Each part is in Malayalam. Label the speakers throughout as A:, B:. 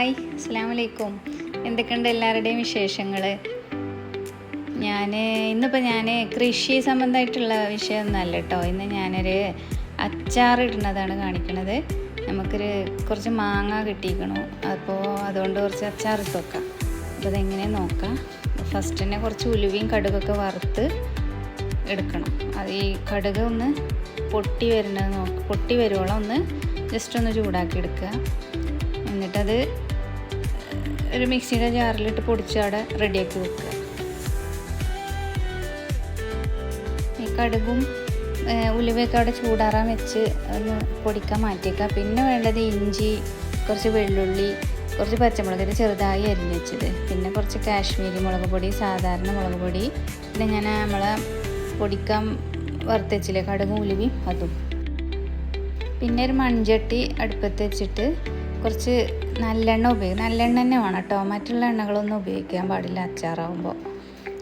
A: ഹായ് അസ്സാം വലൈക്കും എന്തൊക്കെയുണ്ട് എല്ലാവരുടെയും വിശേഷങ്ങൾ ഞാൻ ഇന്നിപ്പോൾ ഞാൻ കൃഷി സംബന്ധമായിട്ടുള്ള വിഷയമൊന്നുമല്ല കേട്ടോ ഇന്ന് ഞാനൊരു അച്ചാർ ഇടുന്നതാണ് കാണിക്കുന്നത് നമുക്കൊരു കുറച്ച് മാങ്ങ കിട്ടിയിരിക്കണു. അപ്പോൾ അതുകൊണ്ട് കുറച്ച് അച്ചാർ ഇട്ട് വെക്കാം. അപ്പോൾ അതെങ്ങനെ നോക്കാം. ഫസ്റ്റ് തന്നെ കുറച്ച് ഉലുവയും കടുകൊക്കെ വറുത്ത് എടുക്കണം. അത് ഈ കടുക് ഒന്ന് പൊട്ടി വരുന്നത് നോക്ക് പൊട്ടി വരുവോളം ഒന്ന് ജസ്റ്റ് ഒന്ന് ചൂടാക്കി എടുക്കുക. എന്നിട്ടത് ഒരു മിക്സിയുടെ ജാറിലിട്ട് പൊടിച്ച് അവിടെ റെഡിയാക്കി വെക്കുക. ഈ കടുകും ഉലുവയൊക്കെ അവിടെ ചൂടാറാൻ വെച്ച് ഒന്ന് പൊടിക്കാൻ മാറ്റിയേക്കുക. പിന്നെ വേണ്ടത് ഇഞ്ചി കുറച്ച് വെള്ളുള്ളി കുറച്ച് പച്ചമുളക് ചെറുതായി അരിഞ്ഞ് വെച്ചത്. പിന്നെ കുറച്ച് കാശ്മീരി മുളക് പൊടി സാധാരണ മുളക് പൊടി. പിന്നെ ഞാൻ നമ്മളെ പൊടിക്കാൻ വറുത്തച്ചില്ലേ കടുകും ഉലുവയും അതും. പിന്നെ ഒരു മൺചട്ടി അടുപ്പത്ത് വെച്ചിട്ട് കുറച്ച് നല്ലെണ്ണ ഉപയോഗിക്കും നല്ലെണ്ണ തന്നെ വേണം കേട്ടോ. മറ്റുള്ള എണ്ണകളൊന്നും ഉപയോഗിക്കാൻ പാടില്ല അച്ചാറാവുമ്പോൾ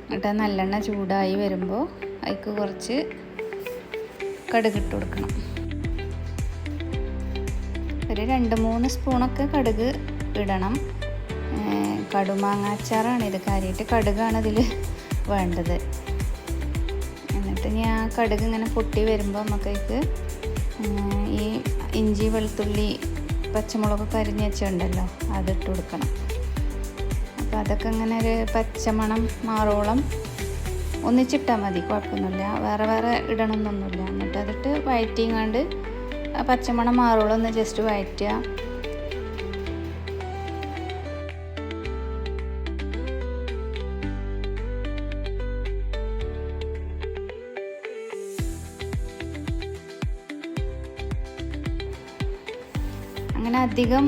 A: എന്നിട്ട് നല്ലെണ്ണ ചൂടായി വരുമ്പോൾ അതിക്ക് കുറച്ച് കടുക് ഇട്ട് കൊടുക്കണം. ഒരു രണ്ട് മൂന്ന് സ്പൂണൊക്കെ കടുക് ഇടണം. കടുമാങ്ങ അച്ചാറാണ് ഇത് കാര്യമായിട്ട് കടുകാണ് ഇതിൽ വേണ്ടത്. എന്നിട്ട് ഞാൻ ആ കടുക് ഇങ്ങനെ പൊട്ടി വരുമ്പോൾ നമുക്കതിക്ക് ഈ ഇഞ്ചി വെളുത്തുള്ളി പച്ചമുളകൊക്കെ കരിഞ്ഞ് വെച്ചുണ്ടല്ലോ അതിട്ട് കൊടുക്കണം. അപ്പോൾ അതൊക്കെ ഇങ്ങനെ ഒരു പച്ചമണം മാറോളം ഒന്നിച്ചിട്ടാൽ മതി കുഴപ്പമൊന്നുമില്ല. വേറെ വേറെ ഇടണമെന്നൊന്നുമില്ല എന്നിട്ട് അതിട്ട് വയറ്റിങ്ങാണ്ട് ആ പച്ചമണം മാറോളം ഒന്ന് ജസ്റ്റ് വയറ്റുക അങ്ങനെ അധികം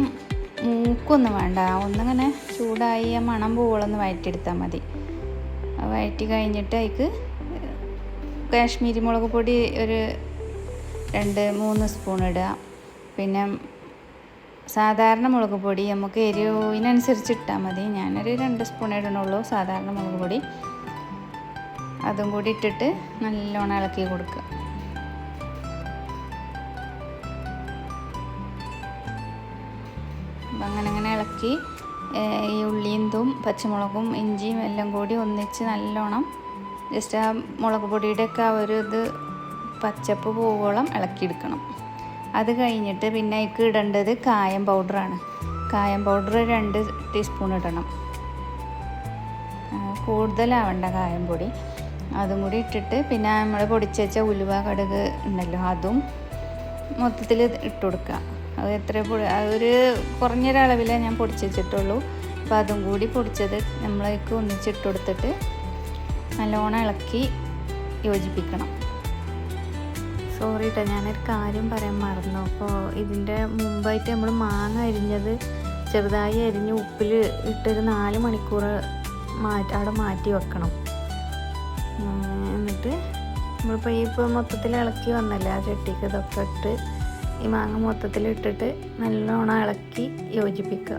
A: മൂക്കൊന്നും വേണ്ട. ഒന്നിങ്ങനെ ചൂടായി ആ മണം പോകളൊന്ന് വഴറ്റിയെടുത്താൽ മതി. വയറ്റി കഴിഞ്ഞിട്ട് അതിക്ക് കാശ്മീരി മുളക് പൊടി ഒരു രണ്ട് മൂന്ന് സ്പൂൺ ഇടുക. പിന്നെ സാധാരണ മുളക് പൊടി നമുക്ക് എരിവിനനുസരിച്ച് ഇട്ടാൽ മതി. ഞാനൊരു രണ്ട് സ്പൂൺ ഇടണുള്ളൂ സാധാരണ മുളക് പൊടി. അതും കൂടി ഇട്ടിട്ട് നല്ലോണം ഇളക്കി കൊടുക്കുക. അപ്പം അങ്ങനെ അങ്ങനെ ഇളക്കി ഈ ഉള്ളിയും പച്ചമുളകും ഇഞ്ചിയും എല്ലാം കൂടി ഒന്നിച്ച് നല്ലോണം ജസ്റ്റ് ആ മുളക് പൊടിയുടെയൊക്കെ ആ ഒരു ഇത് പച്ചപ്പ് പോവോളം ഇളക്കിയെടുക്കണം. അത് കഴിഞ്ഞിട്ട് പിന്നെ അതിക്ക് ഇടേണ്ടത് കായം പൗഡറാണ് കായം പൗഡർ രണ്ട് ടീസ്പൂൺ ഇടണം. കൂടുതലാവണ്ട കായം പൊടി. അതും കൂടി ഇട്ടിട്ട് പിന്നെ നമ്മൾ പൊടിച്ചുവെച്ച ഉലുവ കടുക് ഉണ്ടല്ലോ അതും മൊത്തത്തിൽ ഇട്ട് കൊടുക്കുക. അത് എത്ര പൊടി അതൊരു കുറഞ്ഞൊരളവിലേ ഞാൻ പൊടിച്ച് വെച്ചിട്ടുള്ളൂ അപ്പോൾ അതും കൂടി പൊടിച്ചത് നമ്മളേക്ക് ഒന്നിച്ചിട്ട് കൊടുത്തിട്ട് നല്ലോണം ഇളക്കി യോജിപ്പിക്കണം. സോറി കേട്ടോ ഞാനൊരു കാര്യം പറയാൻ മറന്നു. അപ്പോൾ ഇതിന്റെ മുമ്പായിട്ട് നമ്മൾ മാങ്ങ അരിഞ്ഞത് ചെറുതായി അരിഞ്ഞ് ഉപ്പിൽ ഇട്ടൊരു നാല് മണിക്കൂർ മാറ്റി അവിടെ മാറ്റി വെക്കണം. എന്നിട്ട് നമ്മളിപ്പോൾ ഈ ഇപ്പോൾ മൊത്തത്തിൽ ഇളക്കി വന്നല്ലേ ആ ചട്ടിക്ക് ഇതൊക്കെ ഇട്ട് ഈ മാങ്ങ മൊത്തത്തിൽ ഇട്ടിട്ട് നല്ലോണം ഇളക്കി യോജിപ്പിക്കുക.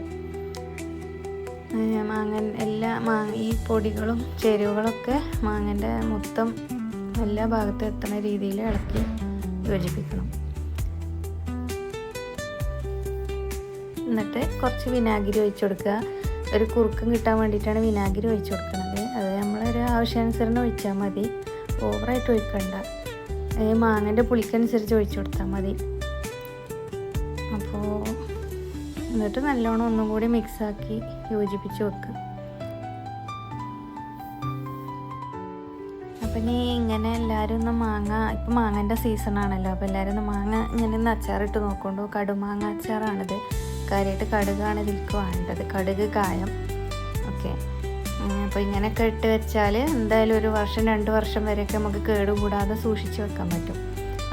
A: മാങ്ങ എല്ലാ മാങ്ങ ഈ പൊടികളും ചേരുവകളൊക്കെ മാങ്ങന്റെ മൊത്തം എല്ലാ ഭാഗത്തും എത്തുന്ന രീതിയിൽ ഇളക്കി യോജിപ്പിക്കണം. എന്നിട്ട് കുറച്ച് വിനാഗിരി ഒഴിച്ചു കൊടുക്കുക. ഒരു കുറുക്കും കിട്ടാൻ വേണ്ടിയിട്ടാണ് വിനാഗിരി ഒഴിച്ചു കൊടുക്കുന്നത് അത് നമ്മളൊരു ആവശ്യാനുസരണം ഒഴിച്ചാൽ മതി. ഓവറായിട്ട് ഒഴിക്കണ്ട. മാങ്ങന്റെ പുളിക്കനുസരിച്ച് ഒഴിച്ചു കൊടുത്താൽ മതി. എന്നിട്ട് നല്ലോണം ഒന്നും കൂടി മിക്സാക്കി യോജിപ്പിച്ച് വെക്കുക അപ്പം ഇനി ഇങ്ങനെ എല്ലാവരും ഒന്ന് മാങ്ങ ഇപ്പം മാങ്ങന്റെ സീസണാണല്ലോ അപ്പോൾ എല്ലാവരും ഒന്ന് മാങ്ങ ഇങ്ങനെ ഒന്ന് അച്ചാറിട്ട് നോക്കൊണ്ടു? കടുമാങ്ങ അച്ചാറാണിത്. കാര്യമായിട്ട് കടുകാണ് ഇതിലേക്ക് വേണ്ടത്. കടുക് കായം. ഓക്കെ. അപ്പോൾ ഇങ്ങനെയൊക്കെ ഇട്ട് വെച്ചാൽ എന്തായാലും ഒരു വർഷം രണ്ട് വർഷം വരെയൊക്കെ നമുക്ക് കേടുകൂടാതെ സൂക്ഷിച്ച് വെക്കാൻ പറ്റും.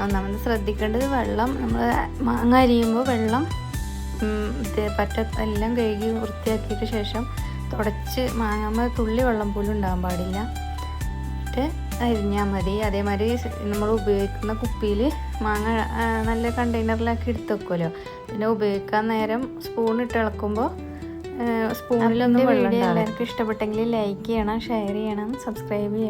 A: ഒന്നാമത് ശ്രദ്ധിക്കേണ്ടത് വെള്ളം. നമ്മൾ മാങ്ങ അരിയുമ്പോൾ വെള്ളം പറ്റ എല്ലാം കഴുകി വൃത്തിയാക്കിയിട്ട് ശേഷം തുടച്ച് മാങ്ങാമ്മ തുള്ളി വെള്ളം പോലും ഉണ്ടാകാൻ പാടില്ല. എന്നിട്ട് അരിഞ്ഞാൽ മതി. അതേമാതിരി നമ്മൾ ഉപയോഗിക്കുന്ന കുപ്പിയിൽ മാങ്ങ നല്ല കണ്ടെയ്നറിലാക്കി എടുത്ത് വെക്കുമല്ലോ പിന്നെ ഉപയോഗിക്കാൻ നേരം സ്പൂൺ ഇട്ട് ഇളക്കുമ്പോൾ സ്പൂണിലൊന്നും വെള്ളം എല്ലാവർക്കും ഇഷ്ടപ്പെട്ടെങ്കിൽ ലൈക്ക് ചെയ്യണം ഷെയർ ചെയ്യണം സബ്സ്ക്രൈബ് ചെയ്യണം.